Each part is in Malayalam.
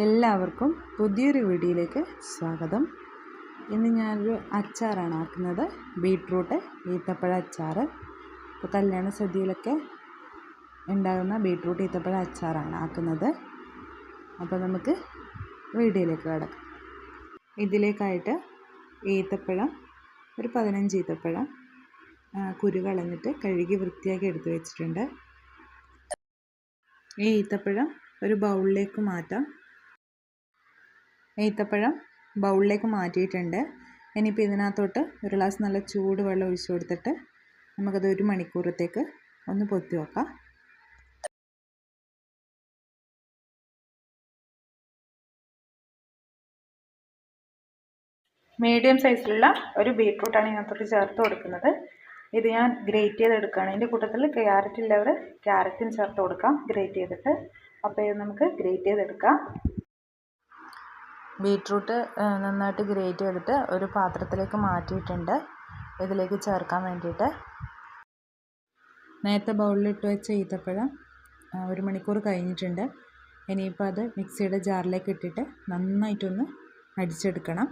എല്ലാവർക്കും പുതിയൊരു വീഡിയോയിലേക്ക് സ്വാഗതം. ഇന്ന് ഞാനൊരു അച്ചാറാണ് ആക്കുന്നത്. ബീട്രൂട്ട് ഈത്തപ്പഴ അച്ചാർ ഇപ്പോൾ കല്യാണ സദ്യയിലൊക്കെ ഉണ്ടാകുന്ന ബീട്രൂട്ട് ഈത്തപ്പഴ അച്ചാറാണ് ആക്കുന്നത്. അപ്പോൾ നമുക്ക് വീഡിയോയിലേക്ക് കിടക്കാം. ഇതിലേക്കായിട്ട് ഈത്തപ്പഴം ഒരു പതിനഞ്ച് ഈത്തപ്പഴം കുരു കളഞ്ഞിട്ട് കഴുകി വൃത്തിയാക്കി എടുത്തു വെച്ചിട്ടുണ്ട്. ഈ ഈത്തപ്പഴം ഒരു ബൗളിലേക്ക് മാറ്റാം. ഈത്തപ്പഴം ബൗളിലേക്ക് മാറ്റിയിട്ടുണ്ട്. ഇനിയിപ്പോൾ ഇതിനകത്തോട്ട് ഒരു ഗ്ലാസ് നല്ല ചൂട് വെള്ളം ഒഴിച്ചു കൊടുത്തിട്ട് നമുക്കത് ഒരു മണിക്കൂറത്തേക്ക് ഒന്ന് പൊത്തി വെക്കാം. മീഡിയം സൈസിലുള്ള ഒരു ബീട്രൂട്ടാണ് ഇതിനകത്തോട്ട് ചേർത്ത് കൊടുക്കുന്നത്. ഇത് ഞാൻ ഗ്രേറ്റ് ചെയ്തെടുക്കുകയാണ്. ഇതിന്റെ കൂട്ടത്തിൽ ക്യാരറ്റ് ഉള്ളവർ ക്യാരറ്റും ചേർത്ത് കൊടുക്കാം. ഗ്രേറ്റ് ചെയ്തിട്ട്. അപ്പോൾ ഇത് നമുക്ക് ഗ്രേറ്റ് ചെയ്തെടുക്കാം. ബീട്രൂട്ട് നന്നായിട്ട് ഗ്രേറ്റ് ചെയ്തിട്ട് ഒരു പാത്രത്തിലേക്ക് മാറ്റിയിട്ടുണ്ട്. ഇതിലേക്ക് ചേർക്കാൻ വേണ്ടിയിട്ട്. നേരത്തെ ബൗളിലിട്ട് വെച്ച ഈത്തപ്പഴം ഒരു മണിക്കൂർ കഴിഞ്ഞിട്ടുണ്ട്. ഇനിയിപ്പോൾ അത് മിക്സിയുടെ ജാറിലേക്ക് ഇട്ടിട്ട് നന്നായിട്ടൊന്ന് അടിച്ചെടുക്കണം.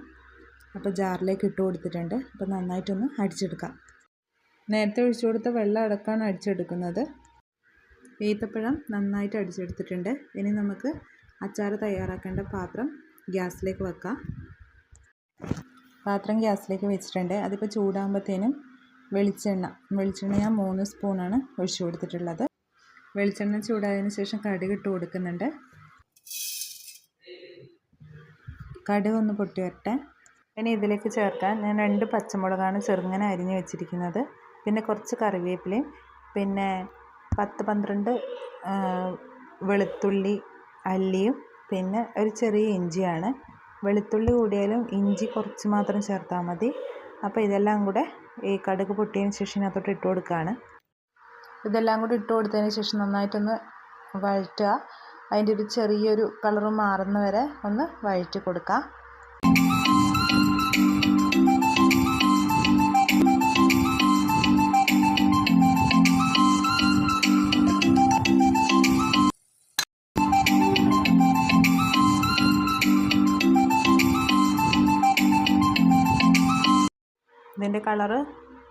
അപ്പോൾ ജാറിലേക്ക് ഇട്ട് കൊടുത്തിട്ടുണ്ട്. അപ്പോൾ നന്നായിട്ടൊന്ന് അടിച്ചെടുക്കാം. നേരത്തെ ഒഴിച്ചു കൊടുത്ത വെള്ളം അടക്കാണ് അടിച്ചെടുക്കുന്നത്. ഈത്തപ്പഴം നന്നായിട്ട് അടിച്ചെടുത്തിട്ടുണ്ട്. ഇനി നമുക്ക് അച്ചാർ തയ്യാറാക്കേണ്ട പാത്രം ഗ്യാസിലേക്ക് വെക്കാം. പാത്രം ഗ്യാസിലേക്ക് വെച്ചിട്ടുണ്ട്. അതിപ്പോൾ ചൂടാകുമ്പോഴത്തേനും വെളിച്ചെണ്ണ വെളിച്ചെണ്ണ ഞാൻ മൂന്ന് സ്പൂണാണ് ഒഴിച്ചു കൊടുത്തിട്ടുള്ളത്. വെളിച്ചെണ്ണ ചൂടായതിന് ശേഷം കടുക് ഇട്ട് കൊടുക്കുന്നുണ്ട്. കടുക് ഒന്ന് പൊട്ടി വരട്ടെ. ഇനി ഇതിലേക്ക് ചേർക്കാൻ ഞാൻ രണ്ട് പച്ചമുളകാണ് ചെറുങ്ങനെ അരിഞ്ഞ് വെച്ചിരിക്കുന്നത്. പിന്നെ കുറച്ച് കറിവേപ്പിലയും പിന്നെ പത്ത് പന്ത്രണ്ട് വെളുത്തുള്ളി അല്ലിയും പിന്നെ ഒരു ചെറിയ ഇഞ്ചിയാണ്. വെളുത്തുള്ളി കൂടിയാലും ഇഞ്ചി കുറച്ച് മാത്രം ചേർത്താൽ മതി. അപ്പോൾ ഇതെല്ലാം കൂടെ ഈ കടുക് പൊട്ടിയതിന് ശേഷം ഇതിനകത്തോട്ട് ഇട്ട് കൊടുക്കുകയാണ് ഇതെല്ലാം കൂടി ഇട്ട് കൊടുത്തതിന് ശേഷം നന്നായിട്ടൊന്ന് വഴറ്റുക. അതിന്റെ ഒരു ചെറിയൊരു കളറ് മാറുന്ന വരെ ഒന്ന് വഴറ്റി കൊടുക്കുക ഇതിന്റെ കളറ്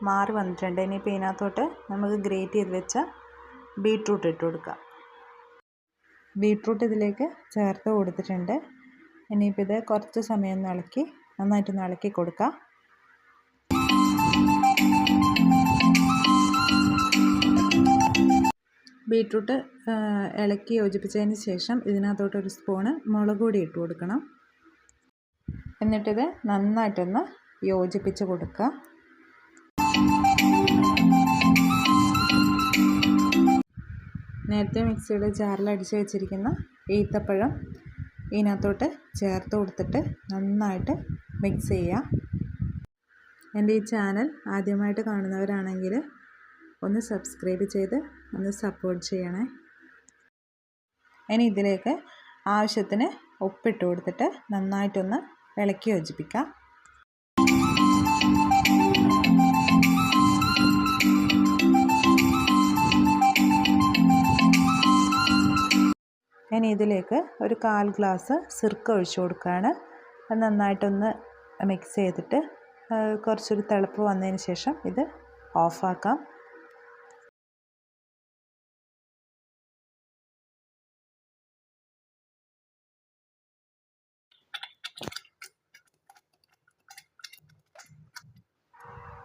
മാറി വന്നിട്ടുണ്ട്. ഇനിയിപ്പോൾ ഇതിനകത്തോട്ട് നമുക്ക് ഗ്രേറ്റ് ചെയ്ത് വെച്ച ബീട്രൂട്ട് ഇട്ട് കൊടുക്കാം. ബീട്രൂട്ട് ഇതിലേക്ക് ചേർത്ത് കൊടുത്തിട്ടുണ്ട്. ഇനിയിപ്പോൾ ഇത് കുറച്ച് സമയം ഇളക്കി നന്നായിട്ട് ഇളക്കി കൊടുക്കാം. ബീട്രൂട്ട് ഇളക്കി യോജിപ്പിച്ചതിന് ശേഷം ഇതിനകത്തോട്ടൊരു സ്പൂണ് മുളക് പൊടി ഇട്ട് കൊടുക്കണം. എന്നിട്ടിത് നന്നായിട്ടൊന്ന് യോജിപ്പിച്ച് കൊടുക്കുക. നേരത്തെ മിക്സിയുടെ ജാറിൽ അടിച്ച് വെച്ചിരിക്കുന്ന ഈത്തപ്പഴം ഇതിനകത്തോട്ട് ചേർത്ത് കൊടുത്തിട്ട് നന്നായിട്ട് മിക്സ് ചെയ്യുക. എന്റെ ഈ ചാനൽ ആദ്യമായിട്ട് കാണുന്നവരാണെങ്കിൽ ഒന്ന് സബ്സ്ക്രൈബ് ചെയ്ത് ഒന്ന് സപ്പോർട്ട് ചെയ്യണേ. ഇനി ഇതിലേക്ക് ആവശ്യത്തിന് ഉപ്പിട്ട് കൊടുത്തിട്ട് നന്നായിട്ടൊന്ന് ഇളക്കി യോജിപ്പിക്കാം. ഞാൻ ഇതിലേക്ക് ഒരു കാൽ ഗ്ലാസ് സിർക്ക ഒഴിച്ചു കൊടുക്കുകയാണ്. അത് നന്നായിട്ടൊന്ന് മിക്സ് ചെയ്തിട്ട് കുറച്ചൊരു തിളപ്പ് വന്നതിന് ശേഷം ഇത് ഓഫാക്കാം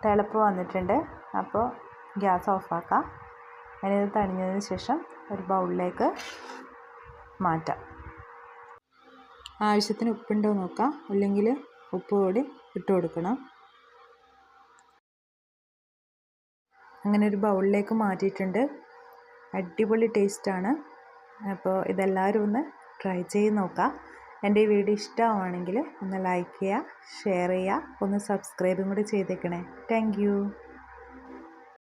തിളപ്പ് വന്നിട്ടുണ്ട്. അപ്പോൾ ഗ്യാസ് ഓഫാക്കാം അതിനിത് തണിഞ്ഞതിന് ശേഷം ഒരു ബൗളിലേക്ക് മാറ്റാം. ആവശ്യത്തിന് ഉപ്പുണ്ടോ നോക്കാം. അല്ലെങ്കിൽ ഉപ്പ് കൂടി ഇട്ട് കൊടുക്കണം. അങ്ങനെ ഒരു ബൗളിലേക്ക് മാറ്റിയിട്ടുണ്ട്. അടിപൊളി ടേസ്റ്റാണ് അപ്പോൾ ഇതെല്ലാവരും ഒന്ന് ട്രൈ ചെയ്ത് നോക്കാം. എന്റെ ഈ വീഡിയോ ഇഷ്ടമാണെങ്കിൽ ഒന്ന് ലൈക്ക് ചെയ്യുക ഷെയർ ചെയ്യുക ഒന്ന് സബ്സ്ക്രൈബും കൂടി ചെയ്തേക്കണേ. താങ്ക്